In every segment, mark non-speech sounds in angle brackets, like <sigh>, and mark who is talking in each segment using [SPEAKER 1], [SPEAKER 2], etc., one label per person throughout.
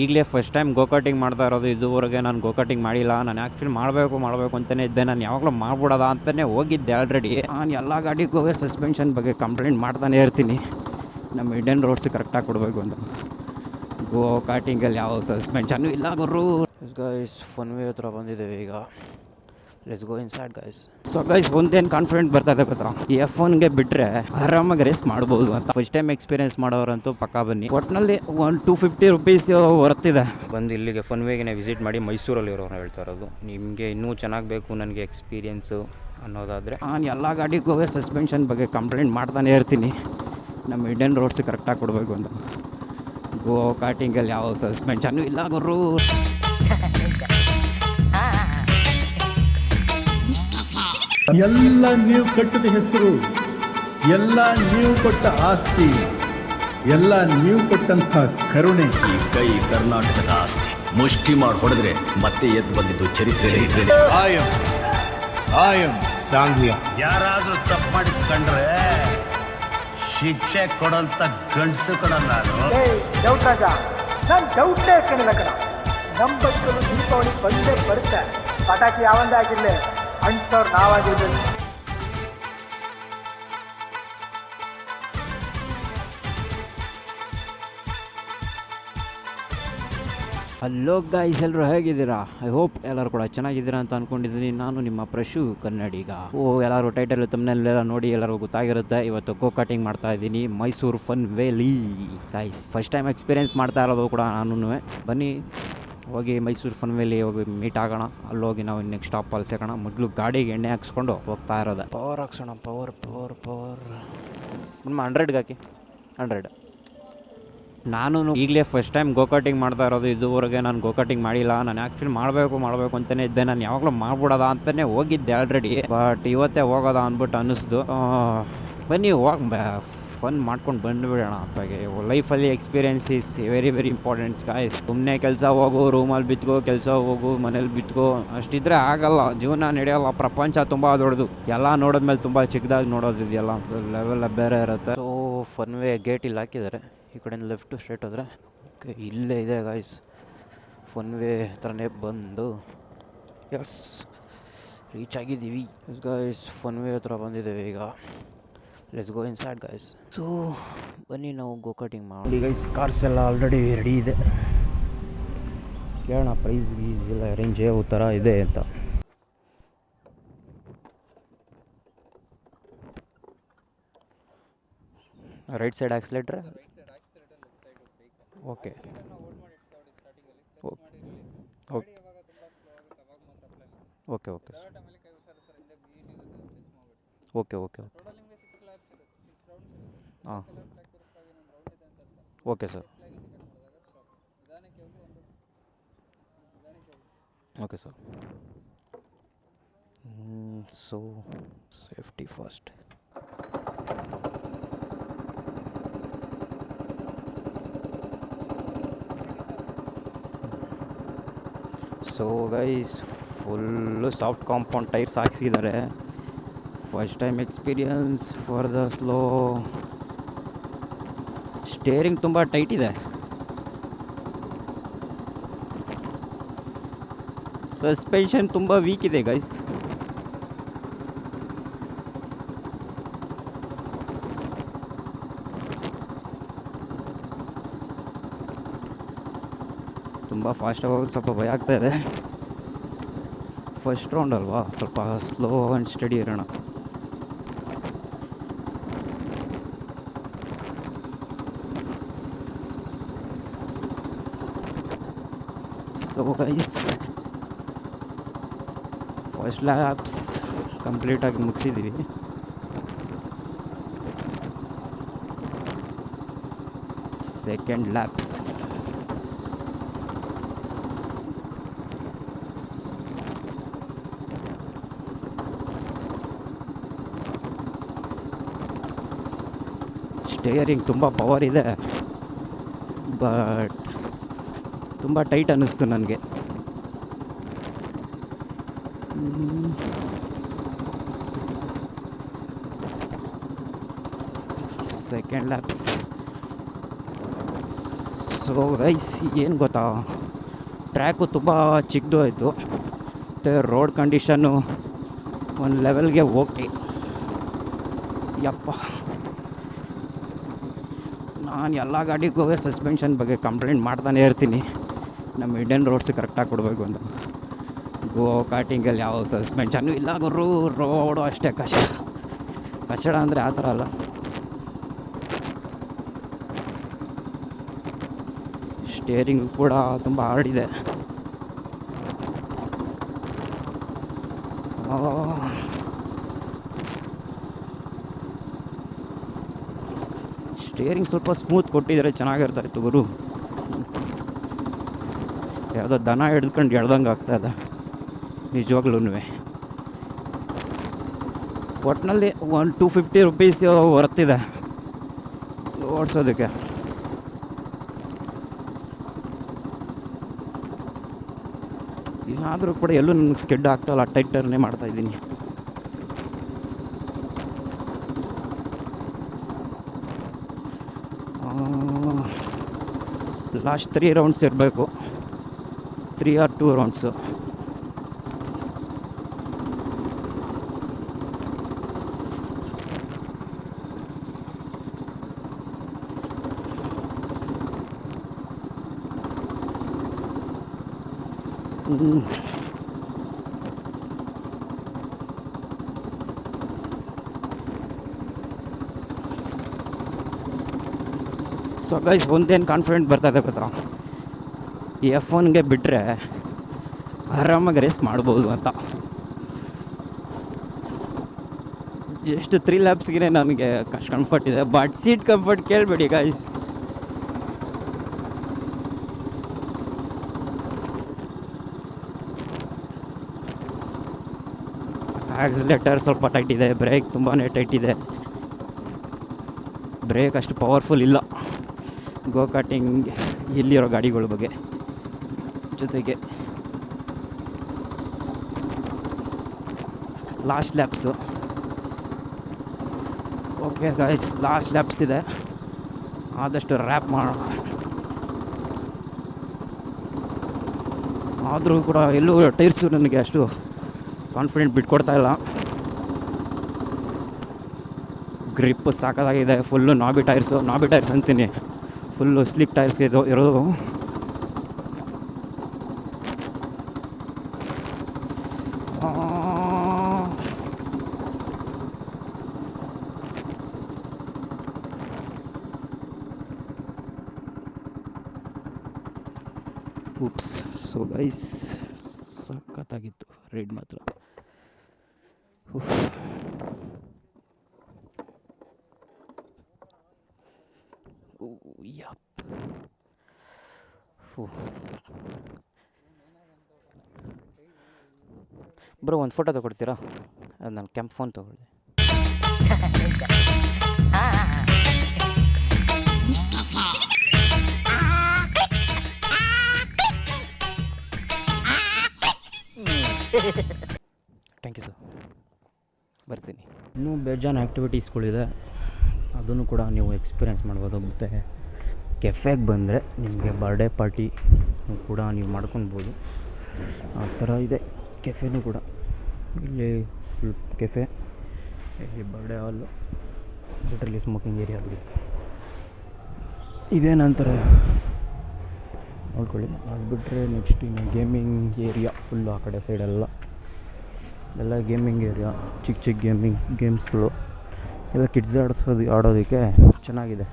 [SPEAKER 1] ಈಗಲೇ first time ಗೋಕಾಟಿಂಗ್ ಮಾಡ್ತಾ ಇರೋದು, ಇದುವರೆಗೆ ನಾನು ಗೋಕಾಟಿಂಗ್ ಮಾಡಿಲ್ಲ. ನಾನು ಆ್ಯಕ್ಚುಲಿ ಮಾಡಬೇಕು ಮಾಡಬೇಕು ಅಂತಲೇ ಇದ್ದೆ. ನಾನು ಯಾವಾಗಲೂ ಮಾಡ್ಬಿಡೋದ ಅಂತಲೇ ಹೋಗಿದ್ದೆ ಆಲ್ರೆಡಿ ನಾನು ಎಲ್ಲ ಗಾಡಿಗೂ ಸಸ್ಪೆನ್ಷನ್ ಬಗ್ಗೆ ಕಂಪ್ಲೇಂಟ್ ಮಾಡ್ತಾನೆ ಇರ್ತೀನಿ. ನಮ್ಮ ಇಂಡಿಯನ್ ರೋಡ್ಸ್ ಕರೆಕ್ಟಾಗಿ ಕೊಡಬೇಕು ಅಂತ. ಗೋ ಕಾಟಿಂಗಲ್ಲಿ ಯಾವ ಸಸ್ಪೆನ್ಷನ್ನು ಇಲ್ಲ ಗುರು. ಫನ್ ವೇ ಹತ್ರ ಬಂದಿದ್ದೇವೆ ಈಗ. Let's go inside guys so guys ಒಂದೇನು ಕಾನ್ಫಿಡೆಂಟ್ ಬರ್ತಾ ಇದೆ ಗೊತ್ತಾ ಈ ಎಫ್ ಒನ್ಗೆ ಬಿಟ್ಟರೆ ಆರಾಮಾಗಿ ರೇಸ್ ಮಾಡ್ಬೋದು ಅಂತ. ಫಸ್ಟ್ ಟೈಮ್ ಎಕ್ಸ್ಪೀರಿಯನ್ಸ್ ಮಾಡೋರಂತೂ ಪಕ್ಕಾ ಬನ್ನಿ. ಒಟ್ಟಿನಲ್ಲಿ ಒಂದು ಟೂ ಫಿಫ್ಟಿ ರುಪೀಸ್ ಹೊರತಿದೆ. ಬಂದು ಇಲ್ಲಿಗೆ ಫನ್ ವೇಗೆ ವಿಸಿಟ್ ಮಾಡಿ ಮೈಸೂರಲ್ಲಿ ಇರೋರು ಹೇಳ್ತಾ ಇರೋದು. ನಿಮಗೆ ಇನ್ನೂ ಚೆನ್ನಾಗಿ ಬೇಕು ನನಗೆ ಎಕ್ಸ್ಪೀರಿಯೆನ್ಸು ಅನ್ನೋದಾದರೆ. ನಾನು ಎಲ್ಲ ಹೋಗಿ ಸಸ್ಪೆನ್ಷನ್ ಬಗ್ಗೆ ಕಂಪ್ಲೇಂಟ್ ಮಾಡ್ತಾನೆ ಇರ್ತೀನಿ. ನಮ್ಮ ಇಂಡಿಯನ್ ರೋಡ್ಸ್ ಕರೆಕ್ಟಾಗಿ ಕೊಡಬೇಕು ಅಂತ. ಗೋ ಕಾಟಿಂಗಲ್ಲಿ ಯಾವ ಸಸ್ಪೆನ್ಷನ್ನು ಇಲ್ಲ ಗುರು. <laughs>
[SPEAKER 2] ಎಲ್ಲ ನೀವು ಕಟ್ಟಿದ ಹೆಸರು ಎಲ್ಲ ನೀವು ಕೊಟ್ಟ ಆಸ್ತಿ ಎಲ್ಲ ನೀವು ಕೊಟ್ಟಂತಹ ಕರುಣೆ.
[SPEAKER 3] ಈ ಕೈ ಕರ್ನಾಟಕದ ಆಸ್ತಿ. ಮುಷ್ಟಿ ಮಾಡಿ ಹೊಡೆದ್ರೆ ಮತ್ತೆ ಎದ್ದು ಬಂದಿದ್ದು ಚರಿತ್ರೆ.
[SPEAKER 2] ಆಯಂ ಆಯಂ
[SPEAKER 4] ಯಾರಾದ್ರೂ ತಪ್ಪು ಮಾಡಿ ಕಂಡ್ರೆ ಶಿಕ್ಷೆ ಕೊಡಂತ ಗಂಡಸು ಕೊಡಲ್ಲ ನಾನು.
[SPEAKER 5] ಡೌಟೇ ಕಣಿಲ್ಲ ಕಣ ನಮ್ಮ ದೀಪಾವಳಿ ಬಂದೇ ಬರುತ್ತೆ. ಪಟಾಕಿ ಯಾವಂದೇ ಆಗಿರ್ಲಿ ಅಂಟವ್ರು ನಾವಾಗಿರ್ಬೇಕು
[SPEAKER 1] ಹಲೋ ಗಾಯ್ಸ್ ಎಲ್ಲರೂ ಹೇಗಿದ್ದೀರಾ? ಐ ಹೋಪ್ ಎಲ್ಲರೂ ಕೂಡ ಚೆನ್ನಾಗಿದ್ದೀರಾ ಅಂತ ಅಂದ್ಕೊಂಡಿದ್ದೀನಿ ನಾನು ನಿಮ್ಮ ಪ್ರಶು ಕನ್ನಡಿಗ. ಓ, ಎಲ್ಲರೂ ಟೈಟಲ್ ತಮ್ಮನೆಲ್ಲ ನೋಡಿ ಎಲ್ಲರಿಗೂ ಗೊತ್ತಾಗಿರುತ್ತೆ. ಇವತ್ತು ಗೋ ಕಟಿಂಗ್ ಮಾಡ್ತಾ ಇದ್ದೀನಿ. Mysuru fun ವೇಲಿ guys first time experience ಮಾಡ್ತಾ ಇರೋದು ಕೂಡ ನಾನು ಬನ್ನಿ. ಹೋಗಿ ಮೈಸೂರು ಫನ್ ವೇಲಿ ಹೋಗಿ ಮೀಟ್ ಆಗೋಣ. ಅಲ್ಲಿ ಹೋಗಿ ನಾವು ನೆಕ್ಸ್ಟ್ ಸ್ಟಾಪಲ್ಲಿ ಸಿಗೋಣ ಮೊದಲು ಗಾಡಿಗೆ ಎಣ್ಣೆ ಹಾಕ್ಸ್ಕೊಂಡು ಹೋಗ್ತಾ ಇರೋದ. ಪವರ್ ಹಾಕ್ಸೋಣ ಪವರ್ ಪವರ್ ಪವರ್ ನಮ್ಮ ಹಂಡ್ರೆಡ್ಗೆ ಹಾಕಿ ಹಂಡ್ರೆಡ್ ನಾನು ಈಗಲೇ ಫಸ್ಟ್ ಟೈಮ್ ಗೋಕಾಟಿಂಗ್ ಮಾಡ್ತಾ ಇರೋದು. ಇದುವರೆಗೆ ನಾನು ಗೋಕಾಟಿಂಗ್ ಮಾಡಿಲ್ಲ. ನಾನು ಆ್ಯಕ್ಚುಲಿ ಮಾಡಬೇಕು ಮಾಡಬೇಕು ಅಂತಲೇ ಇದ್ದೆ. ನಾನು ಯಾವಾಗಲೂ ಮಾಡ್ಬಿಡೋದ ಅಂತಲೇ ಹೋಗಿದ್ದೆ ಆಲ್ರೆಡಿ ಬಟ್ ಇವತ್ತೇ ಹೋಗೋದ ಅಂದ್ಬಿಟ್ಟು ಅನ್ನಿಸ್ದು ಬನ್ನಿ, ಹೋಗಿ ಫನ್ ಮಾಡ್ಕೊಂಡು ಬಂದುಬಿಡೋಣ ಅಪ್ಪಗೆ. ಲೈಫಲ್ಲಿ experience is very very importants guys ಸುಮ್ಮನೆ ಕೆಲಸ ಹೋಗು ರೂಮಲ್ಲಿ ಬಿತ್ಕೋ, ಕೆಲಸ ಹೋಗು, ಮನೇಲಿ ಬಿತ್ಕೋ. ಅಷ್ಟಿದ್ರೆ ಆಗಲ್ಲ. ಜೀವನ ನಡೆಯಲ್ಲ. ಪ್ರಪಂಚ ತುಂಬ ದೊಡ್ಡದು. ಎಲ್ಲ ನೋಡಿದ್ಮೇಲೆ ತುಂಬ ಚಿಕ್ಕದಾಗಿ ನೋಡೋದಿದೆಯಲ್ಲ. ಲೆವೆಲ್ಲ ಬೇರೆ ಇರುತ್ತೆ. ಸೊ ಫನ್ ವೇ ಗೇಟ್ ಇಲ್ಲಿ ಹಾಕಿದ್ದಾರೆ. ಈ ಕಡೆಯಿಂದ ಲೆಫ್ಟ್ ಸ್ಟ್ರೇಟ್ ಹೋದರೆ. ಓಕೆ ಇಲ್ಲೇ ಇದೆ ಗಾಯ್ಸ್ ಫನ್ ವೇ ಹತ್ರನೇ ಬಂದು. ಎಸ್ ರೀಚ್ ಆಗಿದ್ದೀವಿ ಗಾಯ್ಸ್ ಫನ್ ವೇ ಹತ್ರ ಬಂದಿದ್ದೇವೆ ಈಗ. Let's go inside guys so ಬನ್ನಿ ನಾವು ಗೋ ಕಟಿಂಗ್ ಮಾಡಿ ಗೈಸ್ ಕಾರ್ಸ್ ಎಲ್ಲ ಆಲ್ರೆಡಿ ರೆಡಿ ಇದೆ. ಕೇಳೋಣ ಪ್ರೈಸ್ ಗೀಸ್ ಎಲ್ಲ ಅರೇಂಜ್ ಯಾವ ಥರ ಇದೆ ಅಂತ. Right side accelerator okay okay okay okay okay okay ಹಾಂ okay sir okay sir so safety first so guys full soft compound tyres ಹಾಕ್ಸಿದ್ದಾರೆ first time experience for the slow steering ತುಂಬ tight ಇದೆ. Suspension ತುಂಬ weak ಇದೆ guys ತುಂಬ fast ಹೋಗೋದು ಸ್ವಲ್ಪ ಭಯ ಆಗ್ತಾ ಇದೆ. ಫಸ್ಟ್ ರೌಂಡ್ ಅಲ್ವಾ? ಸ್ವಲ್ಪ ಸ್ಲೋ ಆ್ಯಂಡ್ ಸ್ಟಡಿ ಇರೋಣ. ಸೊ ಗೈಸ್ ಫಸ್ಟ್ ಲ್ಯಾಬ್ಸ್ ಕಂಪ್ಲೀಟಾಗಿ ಮುಗಿಸಿದ್ದೀವಿ ಸೆಕೆಂಡ್ ಲ್ಯಾಬ್ಸ್ ಸ್ಟೇರಿಂಗ್ ತುಂಬ ಪವರ್ ಇದೆ ಬಟ್ ತುಂಬ ಟೈಟ್ ಅನ್ನಿಸ್ತು ನನಗೆ. Second lapse. ಸೊ ಗೈಸ್ ಏನು ಗೊತ್ತಾ? ಟ್ರ್ಯಾಕು ತುಂಬ ಚಿಕ್ಕದು ಆಯಿತು. ಮತ್ತು ರೋಡ್ ಕಂಡೀಷನ್ನು ಒಂದು ಲೆವೆಲ್ಗೆ ಓಕೆ. ಯಪ್ಪ. ನಾನು ಎಲ್ಲ ಗಾಡಿಗೂ ಹೋಗಿ ಸಸ್ಪೆನ್ಷನ್ ಬಗ್ಗೆ ಕಂಪ್ಲೇಂಟ್ ಮಾಡ್ತಾನೆ ಇರ್ತೀನಿ. ನಮ್ಮ ಇಂಡಿಯನ್ ರೋಡ್ಸ್ ಕರೆಕ್ಟಾಗಿ ಕೊಡಬೇಕು ಅಂತ. ಗೋ ಕಾಟಿಂಗಲ್ಲಿ ಯಾವ ಸಸ್ಪೆನ್ಷನ್ನು ಇಲ್ಲ ಗುರು. ರೋಡು ಅಷ್ಟೇ ಕಷ್ಟ. ಕಷ್ಟಡ ಅಂದರೆ ಆ ಥರ ಅಲ್ಲ. ಸ್ಟೇರಿಂಗ್ ಕೂಡ ತುಂಬ ಹಾರ್ಡಿದೆ ಸ್ಟೇರಿಂಗ್ ಸ್ವಲ್ಪ ಸ್ಮೂತ್ ಕೊಟ್ಟಿದ್ರೆ ಚೆನ್ನಾಗಿರ್ತಾರೆ ಇತ್ತು ಗುರು. ಯಾವುದೋ ದನ ಹಿಡ್ಕೊಂಡು ಎಳ್ದಂಗೆ ಆಗ್ತದೆ ನಿಜವಾಗ್ಲೂ ಒಟ್ಟಿನಲ್ಲಿ ಒನ್ ಟೂ ಫಿಫ್ಟಿ ರುಪೀಸ್ ವರ್ತಿದೆ ಓಡಿಸೋದಕ್ಕೆ. ಏನಾದರೂ ಕೂಡ ಎಲ್ಲೂ ನನಗೆ ಸ್ಕೆಡ್ ಆಗ್ತಾಯಿಲ್ಲ ಟೈಟರ್ನೇ ಮಾಡ್ತಾಯಿದ್ದೀನಿ ಲಾಸ್ಟ್ ತ್ರೀ ರೌಂಡ್ಸ್ ಇರಬೇಕು. Three or two rounds so guys ಒಂದೇನು ಕಾನ್ಫಿಡೆಂಟ್ ಬರ್ತದೆ ಗೊತ್ತಾ ಈ ಎಫ್ ಒನ್ಗೆ ಬಿಟ್ಟರೆ ಆರಾಮಾಗಿ ರೇಸ್ ಮಾಡ್ಬೋದು ಅಂತ. ಜಸ್ಟ್ ತ್ರೀ ಲ್ಯಾಬ್ಸ್ಗೆ ನನಗೆ ಕಷ್ಟ ಕಂಫರ್ಟ್ ಇದೆ. ಬಟ್ ಸೀಟ್ ಕಂಫರ್ಟ್ ಕೇಳಬೇಡಿ ಗೈಸ್ ಆಕ್ಸಿಲೇಟರ್ ಸ್ವಲ್ಪ ಟೈಟ್ ಇದೆ. ಬ್ರೇಕ್ ತುಂಬಾ ಟೈಟ್ ಇದೆ. ಬ್ರೇಕ್ ಅಷ್ಟು ಪವರ್ಫುಲ್ ಇಲ್ಲ. ಗೋ ಕಾರ್ಟಿಂಗ್ ಇಲ್ಲಿರೋ ಗಾಡಿಗಳ ಬಗ್ಗೆ. ಜೊತೆಗೆ last laps okay guys last laps ಇದೆ. ಆದಷ್ಟು ರ್ಯಾಪ್ ಮಾಡೋಣ. ಆದರೂ ಕೂಡ ಎಲ್ಲೂ ಟೈರ್ಸು ನನಗೆ ಅಷ್ಟು ಕಾನ್ಫಿಡೆಂಟ್ ಬಿಟ್ಕೊಡ್ತಾ ಇಲ್ಲ. ಗ್ರಿಪ್ ಸಾಕಾಗಿದೆ full knobby tyres knobby tyres ಅಂತೀನಿ. ಫುಲ್ಲು ಸ್ಲಿಪ್ ಟೈರ್ಸ್ಗೆ ಇದು ಇರೋದು. ಉಪ್ಸ್ ಸೊ ಗೈಸ್ ಸಖತ್ತಾಗಿತ್ತು ರೈಡ್ ಮಾತ್ರ ಉಫ್. ಓ ಯಪ್ ಬ್ರೋ, ಒಂದು ಫೋಟೋ ತಗೊಡ್ತೀರಾ? ಅದು ನಾನು ಕೆಂಪು ಫೋನ್ ತಗೊಳ್ಳಿ ಥ್ಯಾಂಕ್ ಯು ಸರ್ ಬರ್ತೀನಿ. ಇನ್ನೂ ಬೇಜಾನ್ ಆ್ಯಕ್ಟಿವಿಟೀಸ್ಗಳಿದೆ ಅದನ್ನು ಕೂಡ ನೀವು ಎಕ್ಸ್ಪೀರಿಯೆನ್ಸ್ ಮಾಡ್ಬೋದು. ಮತ್ತು ಕೆಫೆಗೆ ಬಂದರೆ ನಿಮಗೆ ಬರ್ಡೇ ಪಾರ್ಟಿ ಕೂಡ ನೀವು ಮಾಡ್ಕೊಳ್ಬೋದು ಆ ಥರ ಇದೆ. ಕೆಫೆನೂ ಕೂಡ. ಇಲ್ಲಿ ಫುಲ್ ಕೆಫೆ, ಇಲ್ಲಿ birthday hall literally smoking area ಬಿಡಿ ಇದೇ ನಂತರ ನೋಡ್ಕೊಳ್ಳಿ. ಅದು ಬಿಟ್ಟರೆ ನೆಕ್ಸ್ಟ್ ಇನ್ನು ಗೇಮಿಂಗ್ ಏರಿಯಾ ಫುಲ್ಲು ಆ ಕಡೆ ಸೈಡೆಲ್ಲ ಎಲ್ಲ. ಗೇಮಿಂಗ್ ಏರಿಯಾ ಚಿಕ್ಕ ಚಿಕ್ಕ ಗೇಮಿಂಗ್ ಗೇಮ್ಸ್ಗಳು ಎಲ್ಲ ಕಿಡ್ಸ್ ಆಡಿಸೋದು, ಆಡೋದಕ್ಕೆ ಚೆನ್ನಾಗಿದೆ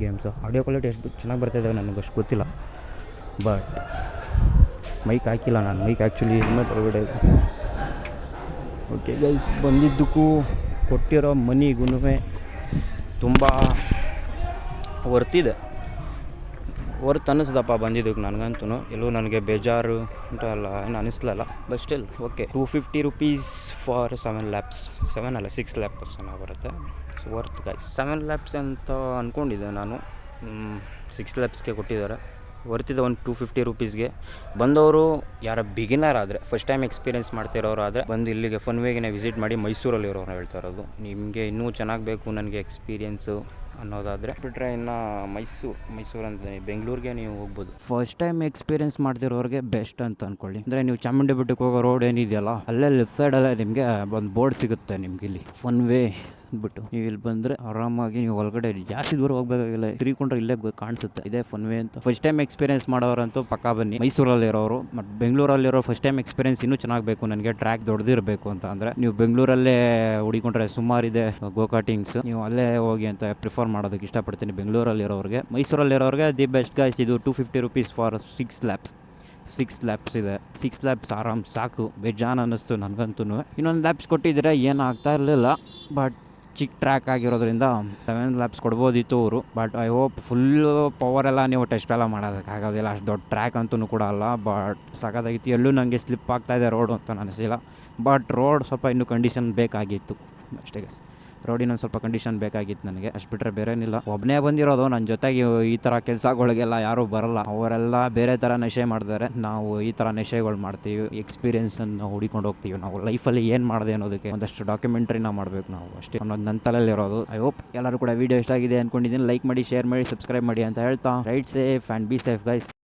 [SPEAKER 1] ಗೇಮ್ಸು ಆಡಿಯೋ ಕ್ವಾಲಿಟಿ ಎಷ್ಟು ಚೆನ್ನಾಗಿ ಬರ್ತಾಯಿದ್ದಾವೆ ನನಗೆ ಅಷ್ಟು ಗೊತ್ತಿಲ್ಲ. ಬಟ್ ಮೈಕ್ ಹಾಕಿಲ್ಲ ನಾನು. ಮೈಕ್ ಆ್ಯಕ್ಚುಲಿ ಹೆಲ್ಮೆಟ್ ಒಳಗಡೆ ಓಕೆ ಗೈಸ್ ಬಂದಿದ್ದಕ್ಕೂ ಕೊಟ್ಟಿರೋ ಮನಿಗೂ ತುಂಬ ವರ್ತಿದೆ. ವರ್ತ್ ಅನ್ನಿಸ್ದಪ್ಪ ಬಂದಿದ್ದಕ್ಕೆ ನನಗಂತೂ ಎಲ್ಲೂ ನನಗೆ ಬೇಜಾರು ಅಂತ ಅಲ್ಲ, ಏನು ಅನ್ನಿಸ್ಲಲ್ಲ. But still okay two fifty rupees for seven laps seven ಅಲ್ಲ ಸಿಕ್ಸ್ ಲ್ಯಾಬ್ಸ್ ಚೆನ್ನಾಗಿ ಬರುತ್ತೆ. So worth guys seven laps ಅಂತ ಅಂದ್ಕೊಂಡಿದ್ದೆ ನಾನು. ಸಿಕ್ಸ್ ಲ್ಯಾಪ್ಸ್ಗೆ ಕೊಟ್ಟಿದ್ದಾರೆ. ವರ್ತಿದೆ ಒಂದು ಟೂ ಫಿಫ್ಟಿ ರುಪೀಸ್ಗೆ ಬಂದವರು ಯಾರ ಬಿಗಿನರ್ ಆದರೆ ಫಸ್ಟ್ ಟೈಮ್ ಎಕ್ಸ್ಪೀರಿಯೆನ್ಸ್ ಮಾಡ್ತಿರೋರು ಆದರೆ, ಬಂದು ಇಲ್ಲಿಗೆ ಫನ್ ವೇಗಿನ ವಿಸಿಟ್ ಮಾಡಿ ಮೈಸೂರಲ್ಲಿ ಇರೋರು ಹೇಳ್ತಾ ಇರೋದು. ನಿಮಗೆ ಇನ್ನೂ ಚೆನ್ನಾಗಿ ಬೇಕು, ನನಗೆ ಎಕ್ಸ್ಪೀರಿಯೆನ್ಸು ಅನ್ನೋದಾದರೆ. ಬಿಟ್ಟರೆ ಇನ್ನು ಮೈಸೂರು ಮೈಸೂರು ಅಂತ ಬೆಂಗಳೂರಿಗೆ ನೀವು ಹೋಗ್ಬೋದು. ಫಸ್ಟ್ ಟೈಮ್ ಎಕ್ಸ್ಪೀರಿಯನ್ಸ್ ಮಾಡ್ತಿರೋರಿಗೆ ಬೆಸ್ಟ್ ಅಂತ ಅನ್ಕೊಳ್ಳಿ. ಅಂದರೆ ನೀವು ಚಾಮುಂಡಿ ಬೆಟ್ಟಕ್ಕೆ ಹೋಗೋ ರೋಡ್ ಏನಿದೆಯಲ್ಲ, ಅಲ್ಲೇ ಲೆಫ್ಟ್ ಸೈಡಲ್ಲೇ ನಿಮಗೆ ಒಂದು ಬೋರ್ಡ್ ಸಿಗುತ್ತೆ ನಿಮ್ಗೆ ಇಲ್ಲಿ. ಒನ್ ವೇ ಅಂದ್ಬಿಟ್ಟು. ನೀವು ಇಲ್ಲಿ ಬಂದರೆ ಆರಾಮಾಗಿ ನೀವು ಒಳಗಡೆ ಜಾಸ್ತಿ ದೂರ ಹೋಗ್ಬೇಕಾಗಿಲ್ಲ. ತಿರ್ಕೊಂಡ್ರೆ ಇಲ್ಲೇ ಕಾಣಿಸುತ್ತೆ. ಇದೇ ಫನ್ ವೇ ಅಂತ. ಫಸ್ಟ್ ಟೈಮ್ ಎಕ್ಸ್ಪೀರಿಯನ್ಸ್ ಮಾಡೋರಂತೂ ಪಕ್ಕ ಬನ್ನಿ. ಮೈಸೂರಲ್ಲಿರೋರು ಮತ್ತು ಬೆಂಗಳೂರಲ್ಲಿರೋ ಫಸ್ಟ್ ಟೈಮ್ ಎಕ್ಸ್ಪೀರಿಯನ್ಸ್ ಇನ್ನೂ ಚೆನ್ನಾಗಬೇಕು. ನನಗೆ ಟ್ರ್ಯಾಕ್ ದೊಡ್ಡದಿರಬೇಕು ಅಂತ. ಅಂದರೆ ನೀವು ಬೆಂಗಳೂರಲ್ಲೇ ಹುಡಿಕೊಂಡ್ರೆ ಸುಮಾರಿದೆ ಗೋಕಾಟಿಂಗ್ಸ್ ನೀವು ಅಲ್ಲೇ ಹೋಗಿ ಅಂತ ಪ್ರಿಫರ್ ಮಾಡೋದಕ್ಕೆ ಇಷ್ಟಪಡ್ತೀನಿ ಬೆಂಗಳೂರಲ್ಲಿರೋರಿಗೆ. ಮೈಸೂರಲ್ಲಿರೋರಿಗೆ ದಿ ಬೆಸ್ಟ್ ಗಾಯ್ಸ್ ಇದು two fifty rupees for six laps six laps ಇದೆ. ಸಿಕ್ಸ್ ಲ್ಯಾಪ್ಸ್ ಆರಾಮ್ ಸಾಕು. ಬೇಜಾನ್ ಅನ್ನಿಸ್ತು ನನಗಂತೂ ಇನ್ನೊಂದು ಲ್ಯಾಪ್ಸ್ ಕೊಟ್ಟಿದ್ರೆ ಏನು ಆಗ್ತಾ ಇರಲಿಲ್ಲ. ಬಟ್ ಚಿಕ್ಕ ಟ್ರ್ಯಾಕ್ ಆಗಿರೋದ್ರಿಂದ ಸೆವೆನ್ ಲ್ಯಾಬ್ಸ್ ಕೊಡ್ಬೋದಿತ್ತು ಅವರು ಬಟ್ ಐ ಹೋಪ್ ಫುಲ್ಲು ಎಲ್ಲ ನೀವು ಟೆಸ್ಟ್ ಎಲ್ಲ ಮಾಡೋದಕ್ಕಾಗೋದಿಲ್ಲ ಅಷ್ಟು ದೊಡ್ಡ ಟ್ರ್ಯಾಕ್ ಅಂತೂ ಕೂಡ ಅಲ್ಲ. ಬಟ್ ಸಾಕಾಗಿತ್ತು ಎಲ್ಲೂ ನನಗೆ ಸ್ಲಿಪ್ ಆಗ್ತಾಯಿದೆ ರೋಡು ಅಂತ ಅನಿಸಿಲ್ಲ. ಬಟ್ ರೋಡ್ ಸ್ವಲ್ಪ ಇನ್ನೂ ಕಂಡೀಷನ್ ಬೇಕಾಗಿತ್ತು. ಅಷ್ಟೇ ಗಸ್ ರೋಡಿನ ಸ್ವಲ್ಪ ಕಂಡೀಷನ್ ಬೇಕಾಗಿತ್ತು ನನಗೆ. ಅಷ್ಟು ಬಿಟ್ಟರೆ ಬೇರೆ ಏನಿಲ್ಲ ಒಬ್ಬನೇ ಬಂದಿರೋದು ನನ್ನ ಜೊತೆಗೆ ಈ ಥರ ಕೆಲಸಗಳಿಗೆಲ್ಲ ಯಾರೂ ಬರಲ್ಲ. ಅವರೆಲ್ಲ ಬೇರೆ ಥರ ನಶೆ ಮಾಡ್ತಾರೆ. ನಾವು ಈ ಥರ ನಶೆಗಳು ಮಾಡ್ತೀವಿ. ಎಕ್ಸ್ಪೀರಿಯನ್ಸನ್ನು ಹುಡಿಕೊಂಡು ಹೋಗ್ತೀವಿ. ನಾವು ಲೈಫಲ್ಲಿ ಏನು ಮಾಡಿದೆ ಅನ್ನೋದಕ್ಕೆ ಒಂದಷ್ಟು ಡಾಕ್ಯುಮೆಂಟ್ರಿನ ಮಾಡಬೇಕು ನಾವು ಅಷ್ಟೇ. ಅನ್ನೋದು ನನ್ನ ತಲೆಯಲ್ಲಿರೋದು. ಐ ಹೋಪ್ ಎಲ್ಲರೂ ಕೂಡ ವೀಡಿಯೋ ಇಷ್ಟ ಆಗಿದೆ ಅಂದ್ಕೊಂಡಿದ್ದೀನಿ ಲೈಕ್ ಮಾಡಿ ಶೇರ್ ಮಾಡಿ ಸಬ್ಸ್ಕ್ರೈಬ್ ಮಾಡಿ ಅಂತ ಹೇಳ್ತಾ. Ride safe and be safe guys